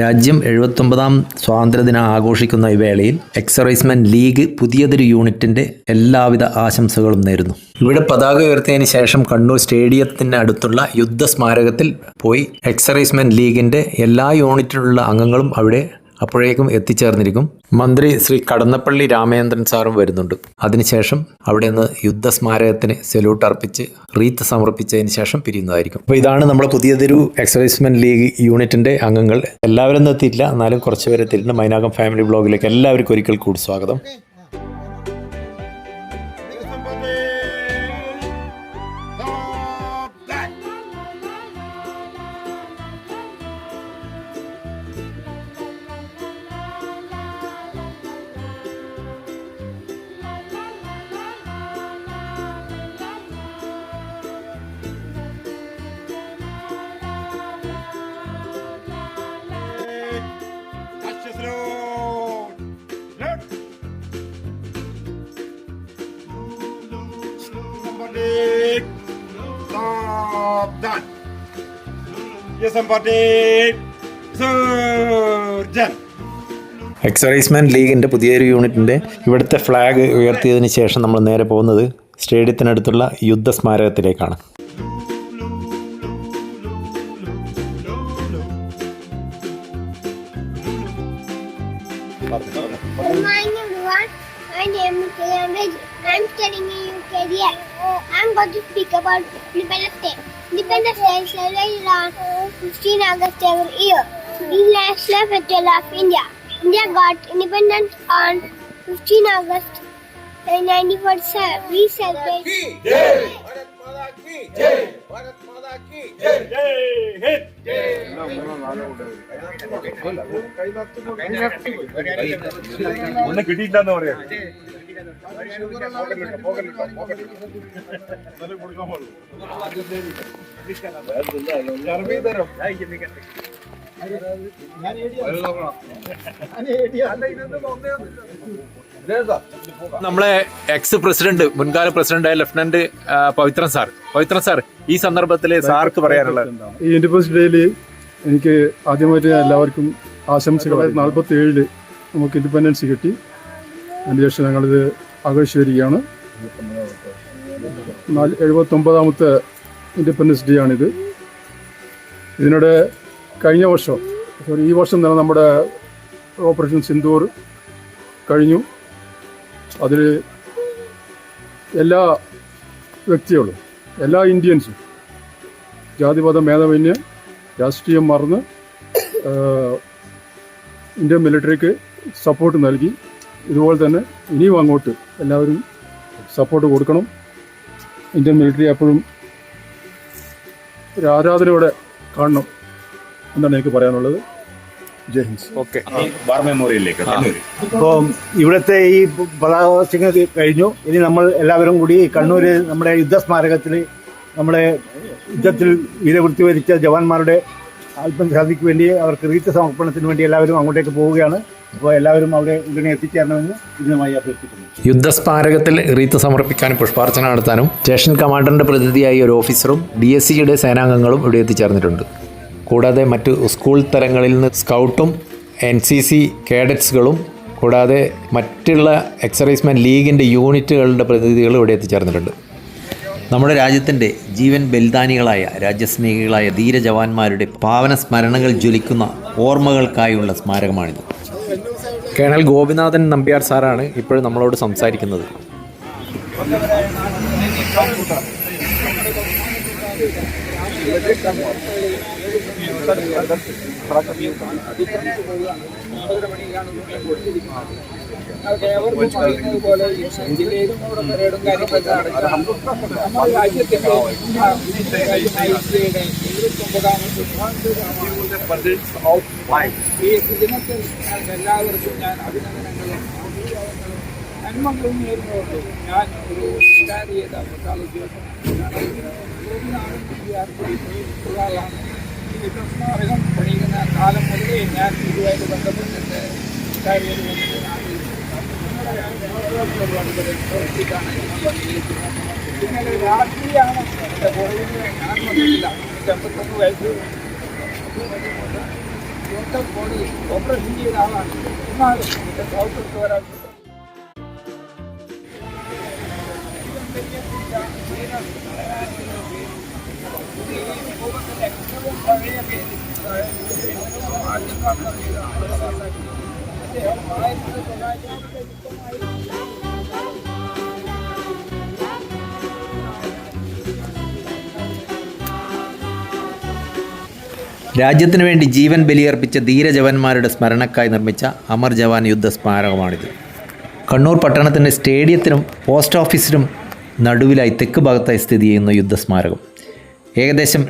രാജ്യം എഴുപത്തൊമ്പതാം സ്വാതന്ത്ര്യദിനം ആഘോഷിക്കുന്ന ഈ വേളയിൽ എക്സറൈസ്മെന്റ് ലീഗ് പുതിയതൊരു യൂണിറ്റിന്റെ എല്ലാവിധ ആശംസകളും നേരുന്നു. ഇവിടെ പതാക ഉയർത്തിയതിന് ശേഷം കണ്ണൂർ സ്റ്റേഡിയത്തിന് അടുത്തുള്ള യുദ്ധ സ്മാരകത്തിൽ പോയി എക്സറൈസ്മെന്റ് ലീഗിന്റെ എല്ലാ യൂണിറ്റിലുള്ള അംഗങ്ങളും അവിടെ അപ്പോഴേക്കും എത്തിച്ചേർന്നിരിക്കും മന്ത്രി ശ്രീ കടന്നപ്പള്ളി രാമചന്ദ്രൻ സാറും വരുന്നുണ്ട്. അതിനുശേഷം അവിടെ നിന്ന് യുദ്ധസ്മാരകത്തിന് സെല്യൂട്ട് അർപ്പിച്ച് റീത്ത് സമർപ്പിച്ചതിന് ശേഷം പിരിയുന്നതായിരിക്കും. അപ്പോൾ ഇതാണ് നമ്മുടെ പുതിയതൊരു എക്സൈസ്മെന്റ് ലീഗ് യൂണിറ്റിന്റെ അംഗങ്ങൾ. എല്ലാവരും എത്തിയില്ല എന്നാലും കുറച്ച് പേര് എത്തിയിട്ടുണ്ട്. മൈനാകം ഫാമിലി ബ്ലോഗിലേക്ക് എല്ലാവർക്കും ഒരിക്കൽ കൂടി സ്വാഗതം. Somebody stop that! Yes! എക്സൈസ്മെന്റ് ലീഗിന്റെ പുതിയൊരു യൂണിറ്റിന്റെ ഇവിടുത്തെ ഫ്ലാഗ് ഉയർത്തിയതിന് ശേഷം നമ്മൾ നേരെ പോകുന്നത് സ്റ്റേഡിയത്തിനടുത്തുള്ള യുദ്ധ സ്മാരകത്തിലേക്കാണ് career. I'm going to speak about Independence Day. Independence Day is celebrated on 15 August every year. International Festival of India. India got independence on 15 August 1947. We celebrate. Bharat माता की जय भारत माता की जय जय हिंद जय നമ്മളെ എക്സ് പ്രസിഡന്റ് മുൻകാല പ്രസിഡന്റായ lieutenant Pavithran sir. Pavithran sir ഈ സന്ദർഭത്തിൽ സാർക്ക് പറയാനുള്ളത്? ഈ ഇൻഡിപെൻഡൻസ് ഡേയിൽ എനിക്ക് ആദ്യമായിട്ട് എല്ലാവർക്കും ആശംസകൾ നാൽപ്പത്തി ഏഴിൽ നമുക്ക് ഇൻഡിപെൻഡൻസ് കിട്ടി. അതിനുശേഷം ഞങ്ങളിത് ആഘോഷിച്ച് വരികയാണ് നാല് എഴുപത്തൊമ്പതാമത്തെ ഇൻഡിപെൻഡൻസ് ഡേ ആണിത്. ഇതിനിടെ കഴിഞ്ഞ വർഷം സോറി ഈ വർഷം തന്നെ നമ്മുടെ ഓപ്പറേഷൻ സിന്ദൂർ കഴിഞ്ഞു. അതിൽ എല്ലാ വ്യക്തികളും എല്ലാ ഇന്ത്യൻസും ജാതിമത ഭേദമന്യേ രാഷ്ട്രീയം മറന്ന് ഇന്ത്യൻ മിലിറ്ററിക്ക് സപ്പോർട്ട് നൽകി. ഇതുപോലെ തന്നെ ഇനിയും അങ്ങോട്ട് എല്ലാവരും സപ്പോർട്ട് കൊടുക്കണം. ഇന്ത്യൻ മിലിറ്ററി എപ്പോഴും ഒരു ആരാധനയോടെ കാണണം എന്നാണ് എനിക്ക് പറയാനുള്ളത്. ജയ് ഹിന്ദ്. ഓക്കെ. ബാർ മെമ്മോറിയലിലേക്ക്. അപ്പോൾ ഇവിടുത്തെ ഈ പതാകോത്സവം കഴിഞ്ഞു. ഇനി നമ്മൾ എല്ലാവരും കൂടി കണ്ണൂര് നമ്മുടെ യുദ്ധസ്മാരകത്തിൽ നമ്മുടെ യുദ്ധത്തിൽ വീരവൃത്തി വരിച്ച ജവാന്മാരുടെ ആത്മശാന്തിക്ക് വേണ്ടി അവർക്ക് റീത്ത് സമർപ്പണത്തിന് വേണ്ടി എല്ലാവരും അങ്ങോട്ടേക്ക് പോവുകയാണ്. അപ്പോൾ എല്ലാവരും അവിടെ ഉടനെ എത്തിച്ചേരണമെന്ന് ഇതിനുമായി അഭ്യർത്ഥിക്കുന്നു. യുദ്ധസ്മാരകത്തിൽ റീത്ത് സമർപ്പിക്കാനും പുഷ്പാർച്ചന നടത്താനും സ്റ്റേഷൻ കമാൻഡറിന്റെ പ്രതിനിധിയായി ഒരു ഓഫീസറും ഡി എസ് സിയുടെ സേനാംഗങ്ങളും ഇവിടെ എത്തിച്ചേർന്നിട്ടുണ്ട്. കൂടാതെ മറ്റ് സ്കൂൾ തലങ്ങളിൽ നിന്ന് സ്കൗട്ടും എൻ സി സി കേഡറ്റ്സുകളും കൂടാതെ മറ്റുള്ള എക്സറൈസ്മെന്റ് ലീഗിന്റെ യൂണിറ്റുകളുടെ പ്രതിനിധികളും ഇവിടെ എത്തിച്ചേർന്നിട്ടുണ്ട്. നമ്മുടെ രാജ്യത്തിന്റെ ജീവൻ ബലിദാനികളായ രാജ്യസ്നേഹികളായ ധീരജവാന്മാരുടെ പാവന സ്മരണകൾ ജ്വലിക്കുന്ന ഓർമ്മകൾക്കായുള്ള സ്മാരകമാണിത്. കേണൽ ഗോപിനാഥൻ നമ്പ്യാർ സാറാണ് ഇപ്പോൾ നമ്മളോട് സംസാരിക്കുന്നത് ആ, രാജ്യമായ ഓഫ് എഴുപത്തൊമ്പതാമത്തെ ഈ ദിനത്തിൽ എല്ലാവർക്കും ഞാൻ അഭിനന്ദനങ്ങളും ആശീർവാദങ്ങളും നന്മകളും നേരുന്നുണ്ട് ഞാൻ ഒരു ചെയ്ത പട്ടാള ഉദ്യോഗസ്ഥനാണ് ഈ യുദ്ധസ്മാരകം പണിയുന്ന കാലം മുതലേ ഞാൻ ഇതുമായിട്ട് ബന്ധപ്പെട്ടിട്ട് ചെയ്ത് വന്നിട്ട് പ്രവർത്തിക്കാണ് പിന്നെ രാത്രിയാണ് പുറകിൽ ഞാൻ വന്നിട്ടില്ല എൺപത്തൊന്ന് വയസ്സ് ടോട്ടൽ ബോഡി ഓപ്പറേഷൻ ചെയ്ത ആളാണ് എന്നാലും ഇതിന്റെ രാജ്യത്തിനു വേണ്ടി ജീവൻ ബലിയർപ്പിച്ച ധീരജവാന്മാരുടെ സ്മരണക്കായി നിർമ്മിച്ച അമർ ജവാൻ യുദ്ധ സ്മാരകമാണിത്. കണ്ണൂർ പട്ടണത്തിന്റെ സ്റ്റേഡിയത്തിനും പോസ്റ്റ് ഓഫീസിനും നടുവിലായി തെക്ക് ഭാഗത്തായി സ്ഥിതി ചെയ്യുന്ന യുദ്ധസ്മാരകം ഏകദേശം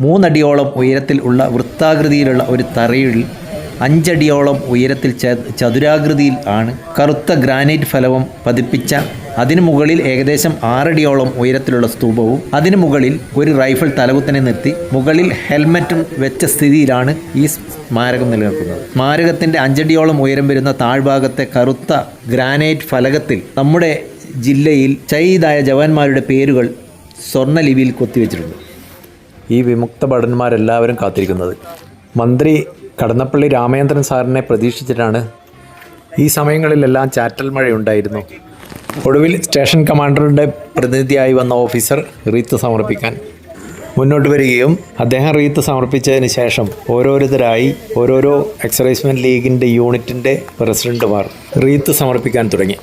മൂന്നടിയോളം ഉയരത്തിൽ ഉള്ള വൃത്താകൃതിയിലുള്ള ഒരു തറയിൽ അഞ്ചടിയോളം ഉയരത്തിൽ ചതുരാകൃതിയിൽ ആണ് കറുത്ത ഗ്രാനൈറ്റ് ഫലവും പതിപ്പിച്ച അതിനു മുകളിൽ ഏകദേശം ആറടിയോളം ഉയരത്തിലുള്ള സ്തൂപവും അതിനു മുകളിൽ ഒരു റൈഫിൾ തലകുത്തനെ നിർത്തി മുകളിൽ ഹെൽമെറ്റും വെച്ച സ്ഥിതിയിലാണ് ഈ സ്മാരകം നിലനിൽക്കുന്നത്. സ്മാരകത്തിന്റെ അഞ്ചടിയോളം ഉയരം വരുന്ന താഴ്ഭാഗത്തെ കറുത്ത ഗ്രാനൈറ്റ് ഫലകത്തിൽ നമ്മുടെ ജില്ലയിൽ ഷഹീദായ ജവാന്മാരുടെ പേരുകൾ സ്വർണലിപിയിൽ കൊത്തിവെച്ചിട്ടുണ്ട്. ഈ വിമുക്ത ഭടന്മാരെല്ലാവരും കാത്തിരിക്കുന്നത്. മന്ത്രി കടന്നപ്പള്ളി രാമേന്ദ്രൻ സാറിനെ പ്രതീക്ഷിച്ചിട്ടാണ് ഈ സമയങ്ങളിലെല്ലാം ചാറ്റൽ മഴയുണ്ടായിരുന്നു. ഒടുവിൽ സ്റ്റേഷൻ കമാൻഡറുടെ പ്രതിനിധിയായി വന്ന ഓഫീസർ റീത്ത് സമർപ്പിക്കാൻ മുന്നോട്ട് വരികയും അദ്ദേഹം റീത്ത് സമർപ്പിച്ചതിന് ശേഷം ഓരോരുത്തരായി ഓരോരോ എക്സൈസ്മെന്റ് ലീഗിന്റെ യൂണിറ്റിന്റെ പ്രസിഡന്റുമാർ റീത്ത് സമർപ്പിക്കാൻ തുടങ്ങി.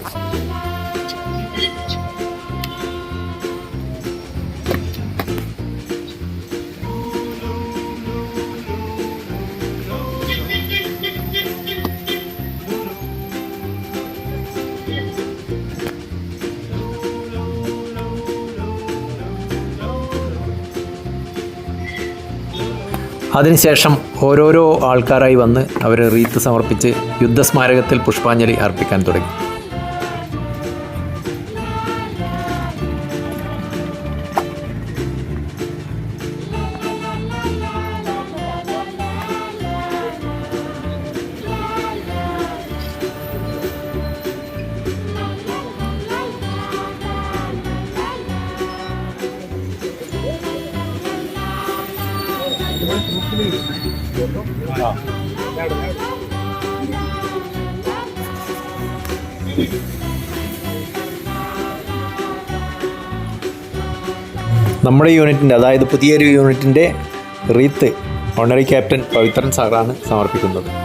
അതിനുശേഷം ഓരോരോ ആൾക്കാരായി വന്ന് അവർ റീത്ത് സമർപ്പിച്ച് യുദ്ധസ്മാരകത്തിൽ പുഷ്പാഞ്ജലി അർപ്പിക്കാൻ തുടങ്ങി. നമ്മുടെ യൂണിറ്റിന്റെ അതായത് പുതിയൊരു യൂണിറ്റിന്റെ റീത്ത് ഓണറി ക്യാപ്റ്റൻ പവിത്രൻ സാറാണ് സമർപ്പിക്കുന്നത്.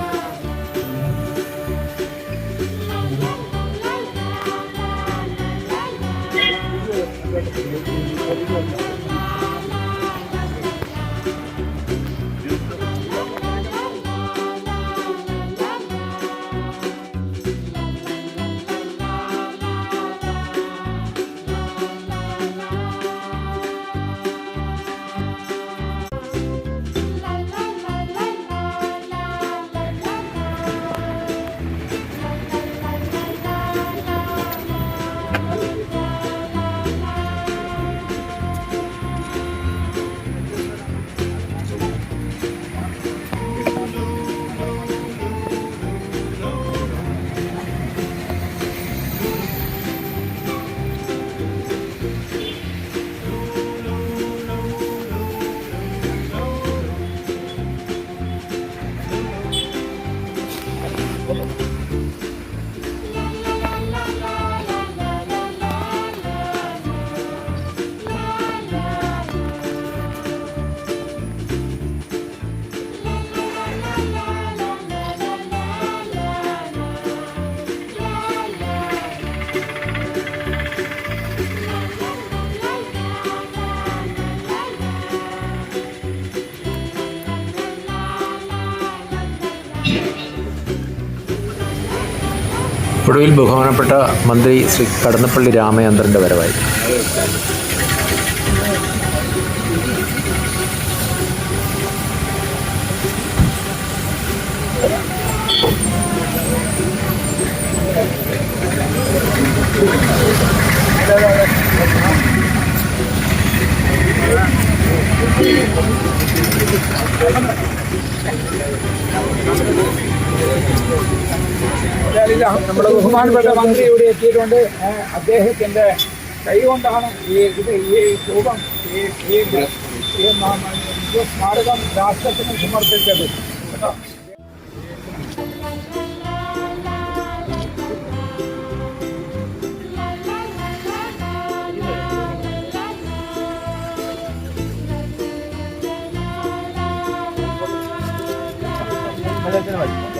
ഒടുവിൽ ബഹുമാനപ്പെട്ട മന്ത്രി ശ്രീ കടന്നപ്പള്ളി രാമചന്ദ്രന്റെ വരവായി. എന്തായാലും നമ്മുടെ ബഹുമാനപ്പെട്ട മന്ത്രി ഇവിടെ എത്തിയിട്ടുണ്ട്. അദ്ദേഹത്തിന്റെ കൈ കൊണ്ടാണ് ഈ ഇത് ഈ രൂപം ഈ സ്മാരകം രാഷ്ട്രത്തിന് സമർപ്പിച്ചത്. പ്രിയപ്പെട്ട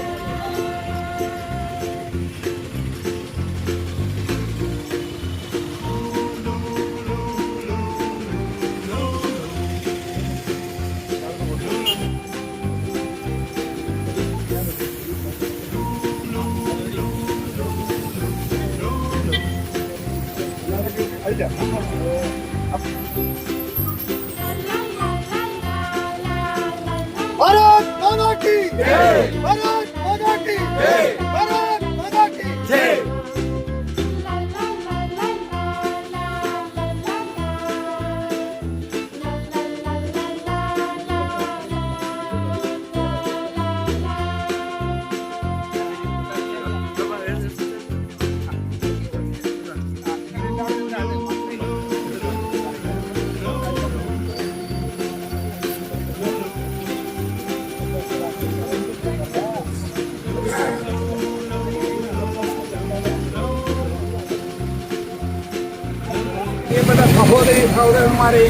സഹോദരി സഹോദരന്മാരെ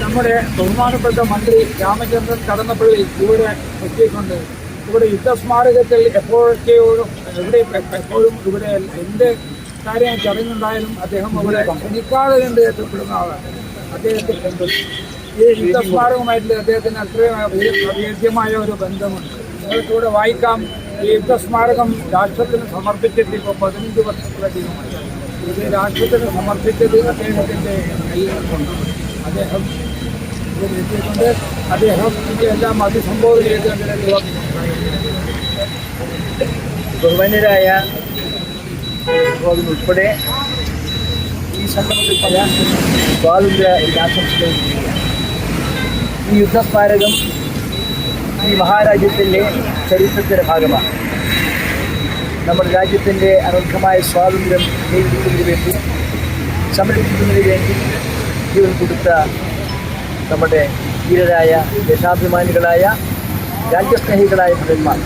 നമ്മുടെ ബഹുമാനപ്പെട്ട മന്ത്രി രാമചന്ദ്രൻ കടന്നപ്പള്ളി ഇവിടെ എത്തിയിട്ടുണ്ട്. ഇവിടെ യുദ്ധസ്മാരകത്തിൽ എപ്പോഴൊക്കെയോടും എവിടെ എപ്പോഴും ഇവിടെ എന്ത് കാര്യം ചടങ്ങുണ്ടായാലും അദ്ദേഹം ഇവിടെ ക്ഷണിക്കാതെ കണ്ട് എത്തപ്പെടുന്ന ആളാണ്. അദ്ദേഹത്തെ കണ്ടു. ഈ യുദ്ധസ്മാരകമായിട്ട് അദ്ദേഹത്തിന് അത്രയും അഭേദ്യമായ ഒരു ബന്ധമുണ്ട്. നിങ്ങൾക്കിവിടെ വായിക്കാം. ഈ യുദ്ധസ്മാരകം രാഷ്ട്രത്തിന് സമർപ്പിച്ചിട്ട് ഇപ്പോൾ പതിനഞ്ച് വർഷത്തിലധികമായി. ഇത് രാഷ്ട്രത്തിന് സമർപ്പിച്ചത് അദ്ദേഹത്തിന്റെ കയ്യിലുണ്ട്. അദ്ദേഹം എത്തിയിട്ടുണ്ട് അദ്ദേഹം ഇതെല്ലാം അഭിസംബോധന ചെയ്ത് അതിനെ ബഹുമാന്യരായ ഉൾപ്പെടെ ഈ സന്ദർഭത്തിൽ പറയാൻ സ്വാതന്ത്ര്യ ചെയ്യുകയാണ്. ഈ യുദ്ധസ്മാരകം ഈ മഹാരാജ്യത്തിന്റെ ചരിത്രത്തിന്റെ ഭാഗമാണ്. നമ്മുടെ രാജ്യത്തിന്റെ അനർഹമായ സ്വാതന്ത്ര്യം നേടിക്കുന്നതിന് വേണ്ടി സംരക്ഷിക്കുന്നതിന് വേണ്ടി ജീവൻ കൊടുത്ത നമ്മുടെ ധീരരായ ദേശാഭിമാനികളായ രാജ്യസ്നേഹികളായ ഭടന്മാർ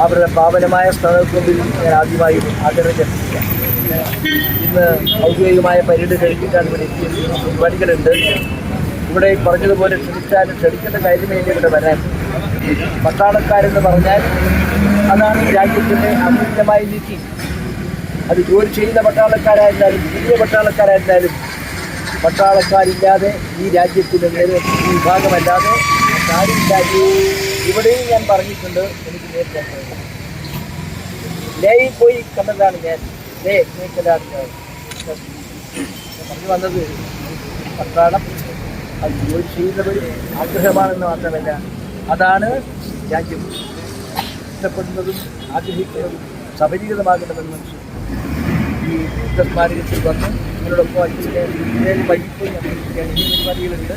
അവരുടെ പാവനമായ സ്ഥാനത്തുമ്പിൽ ഞാൻ ആദ്യമായി ആദരം ഇന്ന് ഔദ്യോഗികമായ പരേഡ് കഴിപ്പിക്കാൻ ഇവിടെ പരിപാടികളുണ്ട്. ഇവിടെ പറഞ്ഞതുപോലെ ക്ഷണിച്ചാലും ക്ഷണിക്കേണ്ട കാര്യമേ ഇവിടെ വരാൻ. പട്ടാളക്കാരെന്ന് പറഞ്ഞാൽ അതാണ് രാജ്യത്തിന്റെ അമൂല്യമായ നീതി. അത് ജോലി ചെയ്യുന്ന പട്ടാളക്കാരായിരുന്നാലും പുതിയ പട്ടാളക്കാരായിരുന്നാലും പട്ടാളക്കാരില്ലാതെ ഈ രാജ്യത്തിന് നേരെ ഈ വിഭാഗമല്ലാതെ കാര്യമില്ലാതെ ഇവിടെയും ഞാൻ പറഞ്ഞിട്ടുണ്ട് എനിക്ക് നേരത്തെ ലൈ പോയി കണ്ടതാണ് ഞാൻ. ലേ നീക്കലാണ് ഞാൻ? പറഞ്ഞു വന്നത് പട്ടാളം അത് ജോലി ചെയ്യുന്നവർ ആഗ്രഹമാണെന്ന് മാത്രമല്ല അതാണ് രാജ്യം. ഇഷ്ടപ്പെടുന്നതും ആഗ്രഹിക്കുന്നതും സഫലീകൃതമാകേണ്ടതെന്ന് മനസ്സിലാക്കി ഈ യുദ്ധസ്മാരകത്തിൽ വന്ന് നിങ്ങളോടൊപ്പം അച്ഛനെ ഏഴ് വൈകിപ്പോയി ഞാൻ ഈ പരിപാടികളുണ്ട്.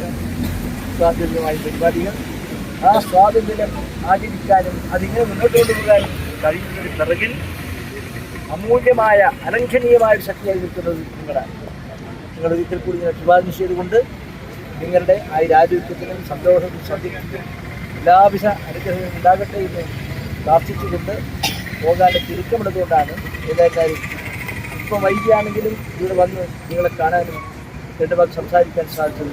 സ്വാതന്ത്ര്യമായ പരിപാടികൾ. ആ സ്വാതന്ത്ര്യം ആചരിക്കാനും അതിങ്ങനെ മുന്നോട്ട് കൊണ്ടുപോകാനും കഴിയുന്നതിന് പിറകിൽ അമൂല്യമായ അലംഘനീയമായ ഒരു ശക്തിയായി നിൽക്കുന്നത് നിങ്ങളാണ്. നിങ്ങൾ ഒരിക്കൽ കൂടി ഞാൻ അഭിവാദം ചെയ്തുകൊണ്ട് നിങ്ങളുടെ ആ രാജ്യത്തിനും സന്തോഷത്തിനും സ്വാധീനത്തിനും എല്ലാവിധ അനുഗ്രഹങ്ങളും ഉണ്ടാകട്ടെ എന്ന് പ്രാർത്ഥിച്ചുകൊണ്ട് പോകാൻ തിരുക്കമെടുത്തുകൊണ്ടാണ് ഏതായാലും ഇപ്പം വൈകിയാണെങ്കിലും ഇവിടെ വന്ന് നിങ്ങളെ കാണാനും രണ്ടു ഭാഗം സംസാരിക്കാൻ സാധിച്ചത്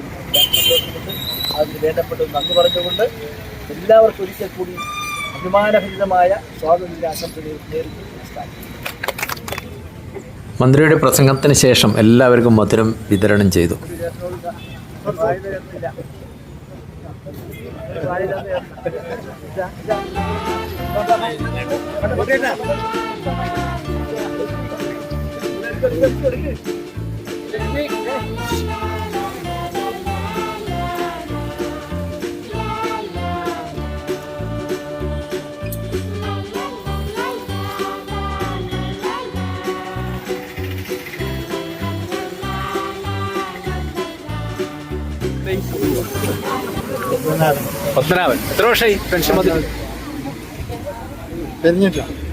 സന്തോഷമുണ്ട്. അതിന് വേണ്ടപ്പെട്ടത് നന്ദി പറഞ്ഞുകൊണ്ട് എല്ലാവർക്കും ഒരിക്കൽ കൂടി അഭിമാനഭരിതമായ സ്വാതന്ത്ര്യ ആശംസകൾ നേരിട്ട് നമസ്കാരം. മന്ത്രിയുടെ പ്രസംഗത്തിന് ശേഷം എല്ലാവർക്കും മധുരം വിതരണം ചെയ്തു. പത്മനാഭൻ എത്ര വർഷമായി പെൻഷൻ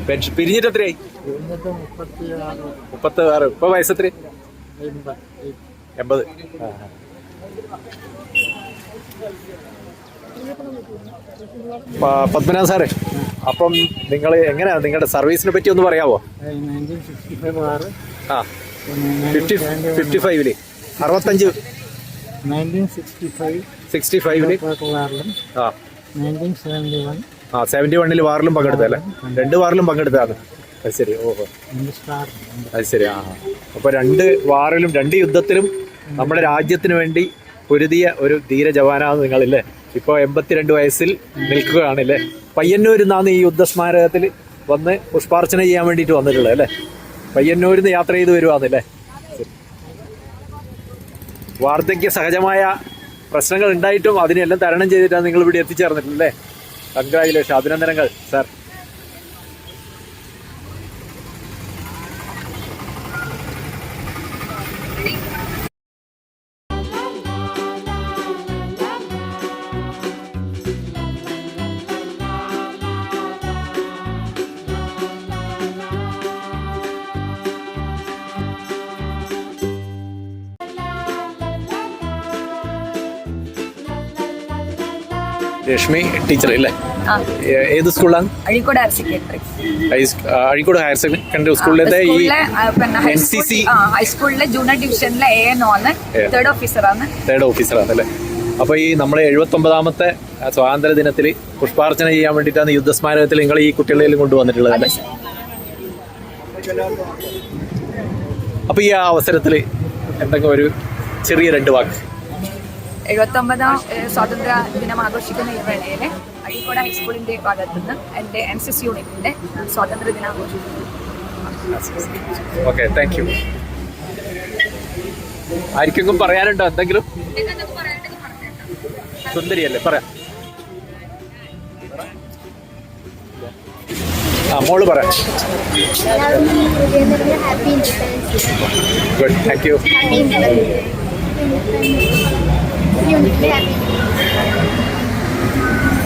പെൻഷൻ പിരിഞ്ഞിട്ട് എത്രയായി? മുപ്പത്തി ആറ് ഇപ്പൊ വയസ്സെത്ര എൺപത്. പ- പത്മനാഭ സാറേ അപ്പം നിങ്ങൾ എങ്ങനെയാണ് നിങ്ങളുടെ സർവീസിനെ പറ്റി ഒന്ന് പറയാമോ ആ. ഫിഫ്റ്റി ഫിഫ്റ്റി ഫൈവിൽ അറുപത്തഞ്ച്. സിക്സ്റ്റി ഫൈവിൽ ആ. നയന്റീൻ സെവന്റി വൺ ആ സെവന്റി വണ്ണിൽ വാറിലും പങ്കെടുത്തല്ലേ രണ്ട് വാറിലും പങ്കെടുത്തതാണ്. അത് ശരി ഓഹോ. അത് ശരി ആ. അപ്പോൾ രണ്ട് വാറിലും രണ്ട് യുദ്ധത്തിലും നമ്മുടെ രാജ്യത്തിന് വേണ്ടി പൊരുതിയ ഒരു ധീര ജവാനാണ് നിങ്ങളില്ലേ? ഇപ്പോൾ എൺപത്തിരണ്ട് വയസ്സിൽ നിൽക്കുകയാണല്ലേ പയ്യന്നൂരിൽ നിന്നാണ് ഈ യുദ്ധസ്മാരകത്തിൽ വന്ന് പുഷ്പാർച്ചന ചെയ്യാൻ വേണ്ടിട്ട് വന്നിട്ടുള്ളത് അല്ലേ? പയ്യന്നൂരിൽ നിന്ന് യാത്ര ചെയ്ത് വരുവാന്നല്ലേ വാർദ്ധക്യ സഹജമായ പ്രശ്നങ്ങൾ ഉണ്ടായിട്ടും അതിനെല്ലാം തരണം ചെയ്തിട്ടാണ് നിങ്ങൾ ഇവിടെ എത്തിച്ചേർന്നിട്ടില്ലേ കൺഗ്രാജുലേഷൻ അഭിനന്ദനങ്ങൾ സാർ. രശ്മി ടീച്ചർ അല്ലേ ആ. ഏത് സ്കൂളാണ് Azhikode higher secondary. Azhikode higher secondary സ്കൂളിലത്തെ ഈ സ്കൂളിലെ ആ, പിന്നെ എൻ സി സി ഹൈസ്കൂളിലെ ജൂനിയർ ഡിവിഷനിലെ എ എൻ ആണ്. തേർഡ് ഓഫീസറാണ് തേർഡ് ഓഫീസറാണ് അല്ലേ? അപ്പോൾ ഈ നമ്മളെ എഴുപത്തൊമ്പതാമത്തെ ഒമ്പതാമത്തെ സ്വാതന്ത്ര്യ ദിനത്തിൽ പുഷ്പാർച്ചന ചെയ്യാൻ വേണ്ടിയിട്ടാണ് യുദ്ധസ്മാരകത്തിൽ നിങ്ങൾ ഈ കുട്ടികളെയും കൊണ്ടുവന്നിട്ടുള്ളത് അല്ലേ? അപ്പോൾ ഈ അവസരത്തിൽ എന്തെങ്കിലും ഒരു ചെറിയ രണ്ട് വാക്ക്. എഴുപത്തൊമ്പതാം സ്വാതന്ത്ര്യ ദിനം ആഘോഷിക്കുന്ന ഈ വേളയിൽ അഴീക്കോട് ഹൈസ്കൂളിന്റെ ഭാഗത്തു നിന്ന് എന്റെ എൻ സി സി യൂണിറ്റിന്റെ സ്വാതന്ത്ര്യ ദിനം ആഘോഷിക്കുന്നു. ഓക്കെ താങ്ക് യു ആർക്കെങ്കിലും പറയാനുണ്ടോ എന്തെങ്കിലും? സുന്ദരിയല്ലേ പറയാം. ആ മോൾ പറയാം. Happy independence good thank you 用你的 vip